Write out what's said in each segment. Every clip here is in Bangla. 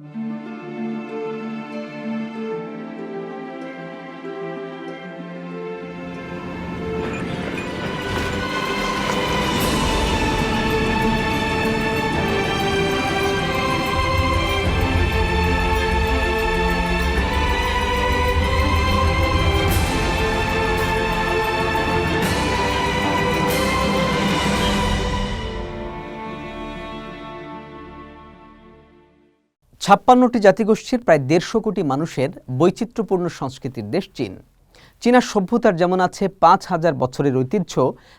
Mm-hmm. ছাপ্পান্নটি জাতিগোষ্ঠীর প্রায় দেড়শো কোটি মানুষের বৈচিত্র্যপূর্ণ সংস্কৃতির দেশ চীন। চীনা সভ্যতার যেমন আছে পাঁচ হাজার বছরের ঐতিহ্য,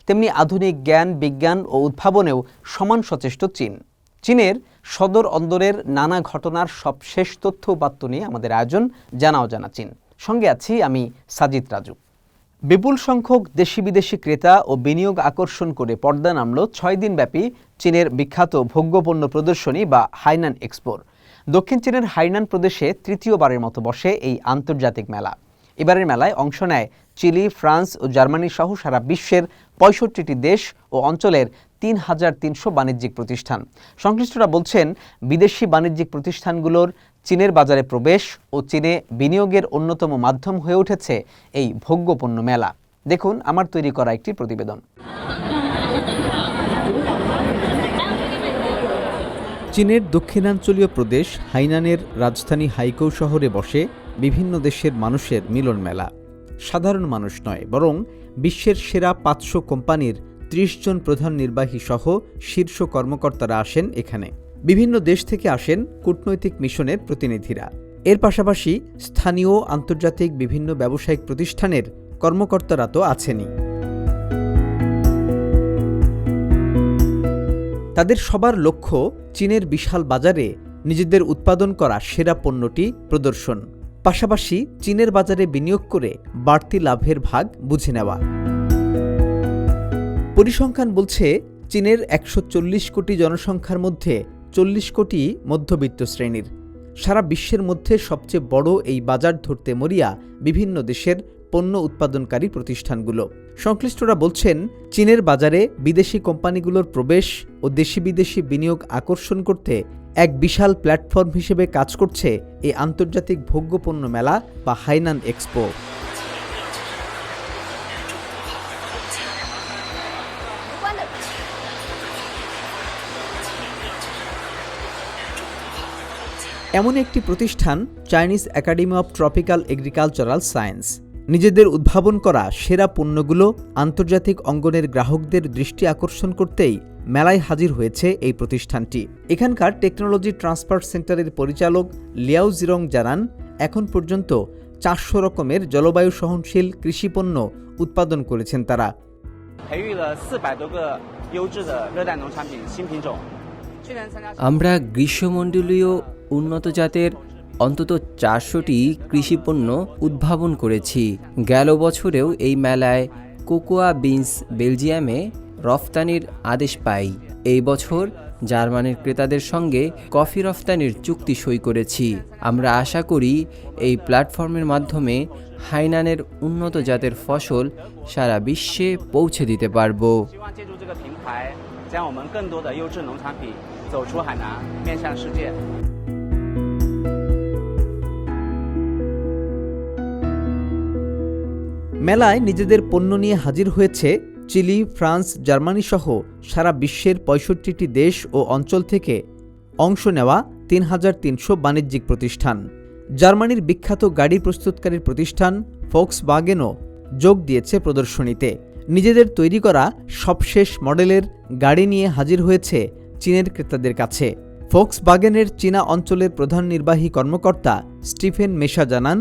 তেমনি আধুনিক জ্ঞান, বিজ্ঞান ও উদ্ভাবনেও সমান সচেষ্ট চীন। চীনের সদর অন্দরের নানা ঘটনার সব শেষ তথ্য উপাত্ত নিয়ে আমাদের আয়োজন জানাও জানা চীন। সঙ্গে আছি আমি সাজিদ রাজু। বিপুল সংখ্যক দেশি বিদেশি ক্রেতা ও বিনিয়োগ আকর্ষণ করে পর্দা নামল ছয় দিনব্যাপী চীনের বিখ্যাত ভোগ্যপণ্য প্রদর্শনী বা হাইনান এক্সপোর। দক্ষিণ চীনের হাইনান প্রদেশে তৃতীয়বারের মতো বসে এই আন্তর্জাতিক মেলা। এবারের মেলায় অংশ নেয় চিলি, ফ্রান্স ও জার্মানি সহ সারা বিশ্বের পঁয়ষট্টিটি দেশ ও অঞ্চলের তিন হাজার তিনশো বাণিজ্যিক প্রতিষ্ঠান। সংশ্লিষ্টরা বলছেন, বিদেশি বাণিজ্যিক প্রতিষ্ঠানগুলোর চীনের বাজারে প্রবেশ ও চীনে বিনিয়োগের অন্যতম মাধ্যম হয়ে উঠেছে এই ভোগ্যপণ্য মেলা। দেখুন আমার তৈরি করা একটি প্রতিবেদন। চীনের দক্ষিণাঞ্চলীয় প্রদেশ হাইনানের রাজধানী হাইকৌ শহরে বসে বিভিন্ন দেশের মানুষের মিলন মেলা। সাধারণ মানুষ নয়, বরং বিশ্বের সেরা পাঁচশো কোম্পানির ত্রিশ জন প্রধান নির্বাহী সহ শীর্ষ কর্মকর্তারা আসেন এখানে। বিভিন্ন দেশ থেকে আসেন কূটনৈতিক মিশনের প্রতিনিধিরা। এর পাশাপাশি স্থানীয় আন্তর্জাতিক বিভিন্ন ব্যবসায়িক প্রতিষ্ঠানের কর্মকর্তারা তো আছেনই। তাদের সবার লক্ষ্য চীনের বিশাল বাজারে নিজেদের উৎপাদন করা সেরা পণ্যটি প্রদর্শন, পাশাপাশি চীনের বাজারে বিনিয়োগ করে বাড়তি লাভের ভাগ বুঝে নেওয়া। পরিসংখ্যান বলছে, চীনের একশো চল্লিশ কোটি জনসংখ্যার মধ্যে চল্লিশ কোটি মধ্যবিত্ত শ্রেণির। সারা বিশ্বের মধ্যে সবচেয়ে বড় এই বাজার ধরতে মরিয়া বিভিন্ন দেশের পণ্য উৎপাদনকারী প্রতিষ্ঠানগুলো। সংশ্লিষ্টরা বলছেন, চীনের বাজারে বিদেশি কোম্পানিগুলোর প্রবেশ ও দেশি বিদেশি বিনিয়োগ আকর্ষণ করতে এক বিশাল প্ল্যাটফর্ম হিসেবে কাজ করছে এই আন্তর্জাতিক ভোগ্যপণ্য মেলা বা হাইনান এক্সপো। এমন একটি প্রতিষ্ঠান, Chinese academy of tropical agricultural science. নিজেদের উদ্ভাবন করা সেরা পণ্যগুলো আন্তর্জাতিক অঙ্গনের গ্রাহকদের দৃষ্টি আকর্ষণ করতেই মেলায় হাজির হয়েছে এই প্রতিষ্ঠানটি। এখানকার টেকনোলজি ট্রান্সফার সেন্টারের পরিচালক লিয়াও জিরং জানান, এখন পর্যন্ত চারশো রকমের জলবায়ু সহনশীল কৃষিপণ্য উৎপাদন করেছেন তারা। আমরা গ্রীষ্মমণ্ডলীয় উন্নত জাতের অন্তত চারশোটি কৃষিপণ্য উদ্ভাবন করেছি। গেল বছরেও এই মেলায় কোকোয়া বিনস বেলজিয়ামে রফতানির আদেশ পাই। এই বছর জার্মানির ক্রেতাদের সঙ্গে কফি রফতানির চুক্তি সই করেছি। আমরা আশা করি এই প্ল্যাটফর্মের মাধ্যমে হাইনানের উন্নত জাতের ফসল সারা বিশ্বে পৌঁছে দিতে পারব। 希 মেলায় নিজেদের পণ্য নিয়ে হাজির হয়েছে চিলি, ফ্রান্স, জার্মানি সহ সারা বিশ্বের পঁয়ষট্টিটি দেশ ও অঞ্চল থেকে অংশ নেওয়া তিন হাজার তিনশো বাণিজ্যিক প্রতিষ্ঠান। জার্মানির বিখ্যাত গাড়ি প্রস্তুতকারী প্রতিষ্ঠান ফোক্স বাগেনও যোগ দিয়েছে প্রদর্শনীতে। নিজেদের তৈরি করা সবশেষ মডেলের গাড়ি নিয়ে হাজির হয়েছে চীনের ক্রেতাদের কাছে। ফোক্স বাগেনের চীনা অঞ্চলের প্রধান নির্বাহী কর্মকর্তা স্টিফেন মেশা জানান,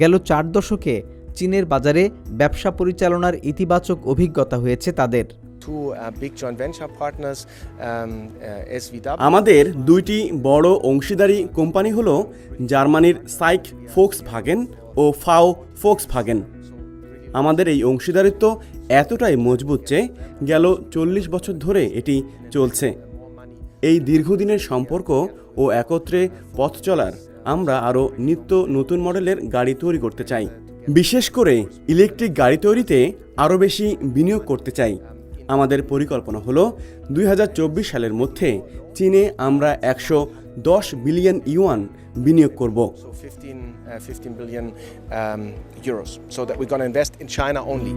গেল চার দশকে চীনের বাজারে ব্যবসা পরিচালনার ইতিবাচক অভিজ্ঞতা হয়েছে তাদের। Uh, um, uh. আমাদের দুইটি বড় অংশীদারি কোম্পানি হল জার্মানির সাইক ফোক্স ভাগেন ও ফাও ফোক্স ভাগেন আমাদের এই অংশীদারিত্ব এতটাই মজবুত যে গেল চল্লিশ বছর ধরে এটি চলছে। এই দীর্ঘদিনের সম্পর্ক ও একত্রে পথ চলার আমরা আরও নিত্য নতুন মডেলের গাড়ি তৈরি করতে চাই। বিশেষ করে ইলেকট্রিক গাড়ি তৈরিতে আরও বেশি বিনিয়োগ করতে চাই আমাদের পরিকল্পনা হলো দুই হাজার চব্বিশ সালের মধ্যে চীনে আমরা একশো দশ বিলিয়ন ইউয়ান বিনিয়োগ করব So 15, 15 billion euros. So that we're going to invest in China only.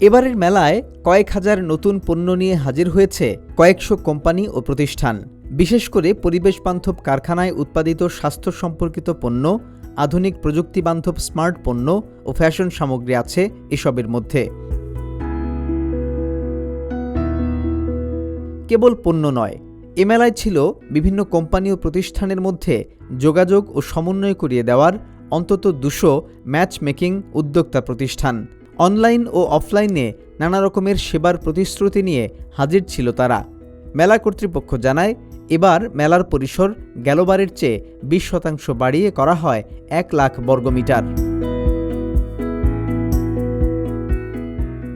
এবারের মেলায় কয়েক হাজার নতুন পণ্য নিয়ে হাজির হয়েছে কয়েকশো কোম্পানি ও প্রতিষ্ঠান বিশেষ করে পরিবেশ বান্ধব কারখানায় উৎপাদিত স্বাস্থ্য সম্পর্কিত পণ্য আধুনিক প্রযুক্তি বান্ধব স্মার্ট পণ্য ও ফ্যাশন সামগ্রী আছে এসবের মধ্যে। কেবল পণ্য নয় এ মেলায় ছিল বিভিন্ন কোম্পানি ও প্রতিষ্ঠানের মধ্যে যোগাযোগ ও সমন্বয় করিয়ে দেওয়ার অন্তত দুশো ম্যাচ মেকিং উদ্যোক্তা প্রতিষ্ঠান। অনলাইন ও অফলাইনে নানা রকমের সেবার প্রতিশ্রুতি নিয়ে হাজির ছিল তারা। মেলা কর্তৃপক্ষ জানায় এবার মেলার পরিসর গেলবারের চেয়ে বিশ শতাংশ বাড়িয়ে করা হয় এক লাখ বর্গমিটার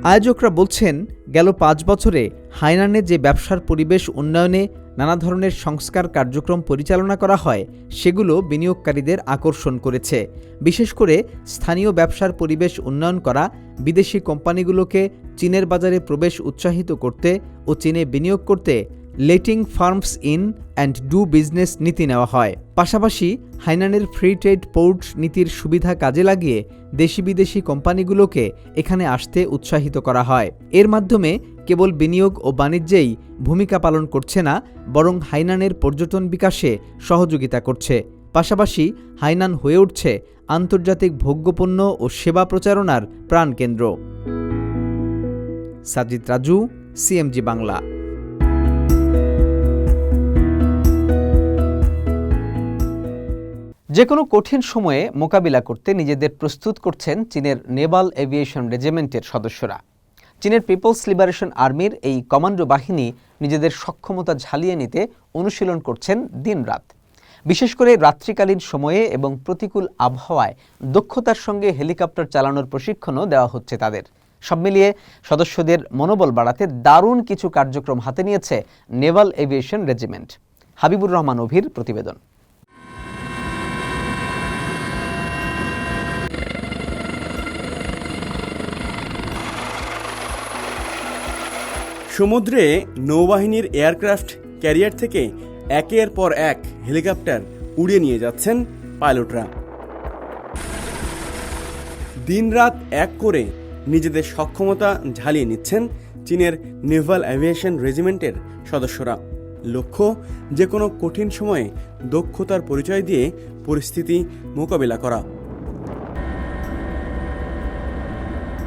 আয়োজকরা বলছেন, গেল পাঁচ বছরে হাইনানে যে ব্যবসার পরিবেশ উন্নয়নে নানা ধরনের সংস্কার কার্যক্রম পরিচালনা করা হয়, সেগুলো বিনিয়োগকারীদের আকর্ষণ করেছে। বিশেষ করে স্থানীয় ব্যবসার পরিবেশ উন্নয়ন করা, বিদেশি কোম্পানিগুলোকে চীনের বাজারে প্রবেশ উৎসাহিত করতে ও চীনে বিনিয়োগ করতে letting firms in and do business নীতি নেওয়া হয়। পাশাপাশি হাইনানের ফ্রি ট্রেড পোর্ট নীতির সুবিধা কাজে লাগিয়ে দেশি বিদেশি কোম্পানিগুলোকে এখানে আসতে উৎসাহিত করা হয়। এর মাধ্যমে কেবল বিনিয়োগ ও বাণিজ্যেই ভূমিকা পালন করছে না, বরং হাইনানের পর্যটন বিকাশে সহযোগিতা করছে। পাশাপাশি হাইনান হয়ে উঠছে আন্তর্জাতিক ভোগ্যপণ্য ও সেবা প্রচারণার প্রাণকেন্দ্র। সাজিদ রাজু সিএমজি বাংলা। যে কোনো কঠিন সময়ে মোকাবিলা করতে নিজেদের প্রস্তুত করছেন চীনের নেভাল এভিয়েশন রেজিমেন্টের সদস্যরা। চীনের পিপলস লিবারেশন আর্মির এই কমান্ডো বাহিনী নিজেদের সক্ষমতা ঝালিয়ে নিতে অনুশীলন করছেন দিনরাত বিশেষ করে রাত্রিকালীন সময়ে এবং প্রতিকূল আবহাওয়ায় দক্ষতার সঙ্গে হেলিকপ্টার চালানোর প্রশিক্ষণও দেওয়া হচ্ছে তাদের। সব মিলিয়ে সদস্যদের মনোবল বাড়াতে দারুণ কিছু কার্যক্রম হাতে নিয়েছে naval aviation regiment. Habibur Rahman অভির প্রতিবেদন। সমুদ্রে নৌবাহিনীর এয়ারক্রাফট ক্যারিয়ার থেকে একের পর এক হেলিকপ্টার উড়িয়ে নিয়ে যাচ্ছেন পাইলটরা। দিনরাত এক করে নিজেদের সক্ষমতা ঝালিয়ে নিচ্ছেন চীনের নেভাল অ্যাভিয়েশন রেজিমেন্টের সদস্যরা। লক্ষ্য যে কোনো কঠিন সময়ে দক্ষতার পরিচয় দিয়ে পরিস্থিতি মোকাবিলা করা।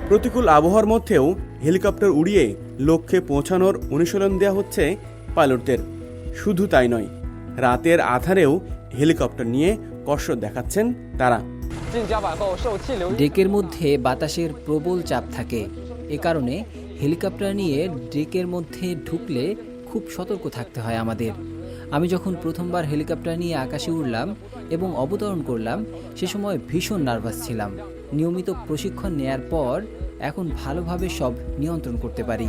প্রতিকূল আবহাওয়ার মধ্যেও হেলিকপ্টার উড়িয়ে লক্ষ্যে পৌঁছানোর অনুশীলন দেওয়া হচ্ছে পাইলটদের। শুধু তাই নয়, রাতের আধারেও হেলিকপ্টার নিয়ে কষ্ট দেখাচ্ছেন তারা। ডেকের মধ্যে বাতাসের প্রবল চাপ থাকে। এ কারণে হেলিকপ্টার নিয়ে ডেকের মধ্যে ঢুকলে খুব সতর্ক থাকতে হয় আমাদের। আমি যখন প্রথমবার হেলিকপ্টার নিয়ে আকাশে উঠলাম এবং অবতরণ করলাম, সে সময় ভীষণ নার্ভাস ছিলাম। নিয়মিত প্রশিক্ষণ নেয়ার পর এখন ভালোভাবে সব নিয়ন্ত্রণ করতে পারি।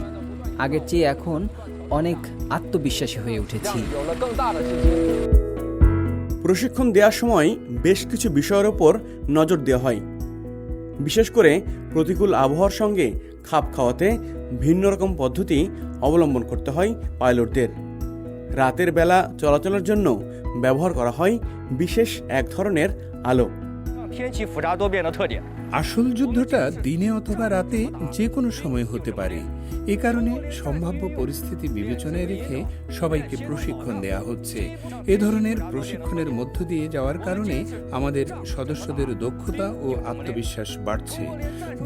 আগের চেয়ে এখন অনেক আত্মবিশ্বাসী হয়ে উঠেছি। প্রশিক্ষণ দেওয়ার সময় বেশ কিছু বিষয়ের ওপর নজর দেওয়া হয়। বিশেষ করে প্রতিকূল আবহাওয়ার সঙ্গে খাপ খাওয়াতে ভিন্ন রকম পদ্ধতি অবলম্বন করতে হয় পাইলটদের। রাতের বেলা চলাচলের জন্য ব্যবহার করা হয় বিশেষ এক ধরনের আলো। আসল যুদ্ধটা দিনে অথবা রাতে যে কোনো সময় হতে পারে এ কারণে সম্ভাব্য পরিস্থিতি বিবেচনায় রেখে সবাইকে প্রশিক্ষণ দেয়া হচ্ছে এ ধরনের প্রশিক্ষণের মধ্য দিয়ে যাওয়ার কারণে আমাদের সদস্যদের দক্ষতা ও আত্মবিশ্বাস বাড়ছে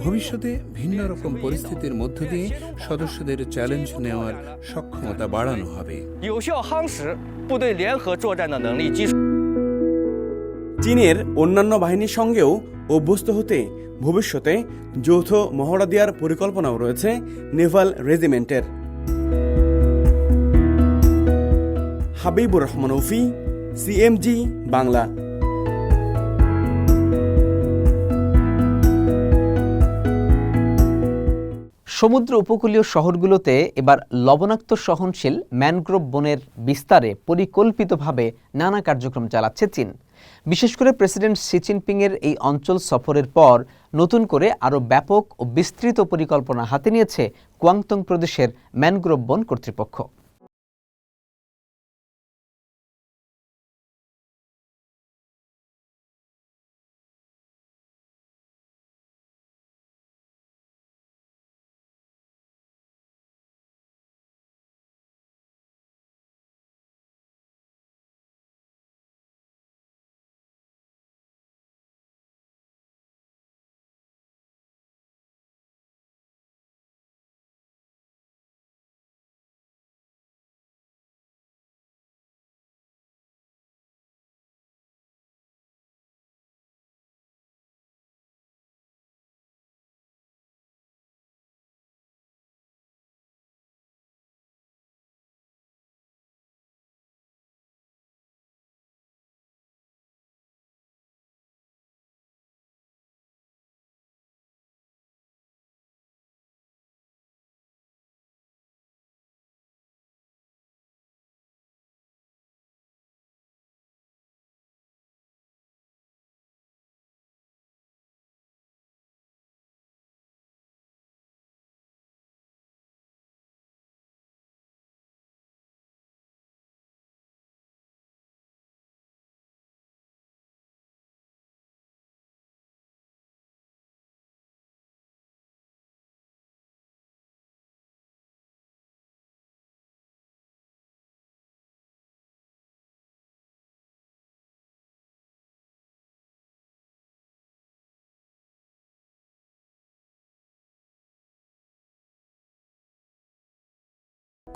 ভবিষ্যতে ভিন্ন রকম পরিস্থিতির মধ্য দিয়ে সদস্যদের চ্যালেঞ্জ নেওয়ার সক্ষমতা বাড়ানো হবে 有效夯实部队联合作战的能力基础。 চীনের অন্যান্য বাহিনীর সঙ্গেও অভ্যস্ত হতে ভবিষ্যতে যৌথ মহড়া দেওয়ার পরিকল্পনাও রয়েছে নেভাল রেজিমেন্টের। হাবিবুর রহমান উফি সিএমজি বাংলা। সমুদ্র উপকূলীয় শহরগুলোতে এবার লবণাক্ত সহনশীল ম্যানগ্রোভ বনের বিস্তারে পরিকল্পিতভাবে নানা কার্যক্রম চালাচ্ছে চীন। বিশেষ করে প্রেসিডেন্ট শি জিনপিংয়ের এই অঞ্চল সফরের পর নতুন করে আরও ব্যাপক ও বিস্তৃত পরিকল্পনা হাতে নিয়েছে কুয়াংতং প্রদেশের ম্যানগ্রোভ বন কর্তৃপক্ষ।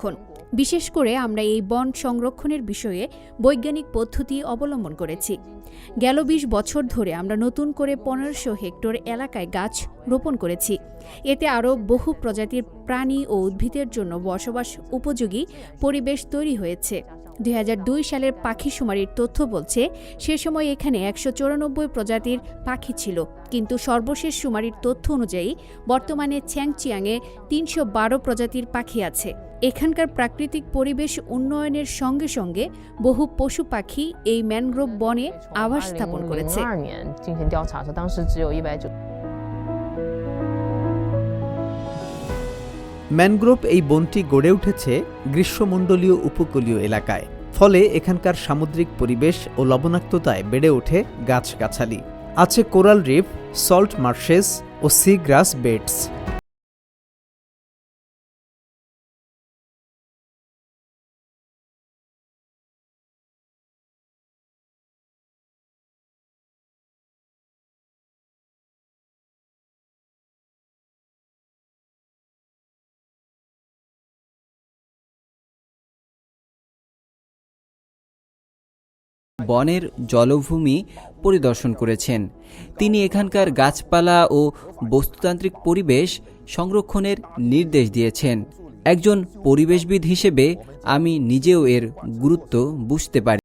সংরক্ষণ। বিশেষ করে আমরা এই বন সংরক্ষণের বিষয়ে বৈজ্ঞানিক পদ্ধতি অবলম্বন করেছি। গেল বিশ বছর ধরে আমরা নতুন করে পনেরোশো হেক্টর এলাকায় গাছ রোপণ করেছি। এতে আরও বহু প্রজাতির প্রাণী ও উদ্ভিদের জন্য বসবাস উপযোগী পরিবেশ তৈরি হয়েছে। দুই হাজার দুই সালের পাখি শুমারির তথ্য বলছে, সে সময় এখানে একশো চৌরানব্বই প্রজাতির পাখি ছিল। কিন্তু সর্বশেষ শুমারির তথ্য অনুযায়ী বর্তমানে চ্যাংচিয়াংয়ে তিনশো বারো প্রজাতির পাখি আছে। এখানকার প্রাকৃতিক পরিবেশ উন্নয়নের সঙ্গে সঙ্গে বহু পশু পাখি এই ম্যানগ্রোভ বনে আবাস স্থাপন করেছে। ম্যানগ্রোভ এই বনটি গড়ে উঠেছে গ্রীষ্মমণ্ডলীয় উপকূলীয় এলাকায়। ফলে এখানকার সামুদ্রিক পরিবেশ ও লবণাক্ততায় বেড়ে ওঠে গাছগাছালি। আছে কোরাল রিফ, সল্ট মার্শেস ও সি গ্রাস বেডস। বনের জলভূমি পরিদর্শন করেছেন। তিনি এখানকার গাছপালা ও বস্তুতান্ত্রিক পরিবেশ সংরক্ষণের নির্দেশ দিয়েছেন। একজন পরিবেশবিদ হিসেবে আমি নিজেও এর গুরুত্ব বুঝতে পারি।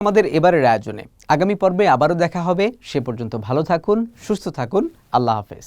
আমাদের এবারের আয়োজনে। আগামী পর্বে আবারও দেখা হবে। সে পর্যন্ত ভালো থাকুন, সুস্থ থাকুন। আল্লাহ হাফেজ।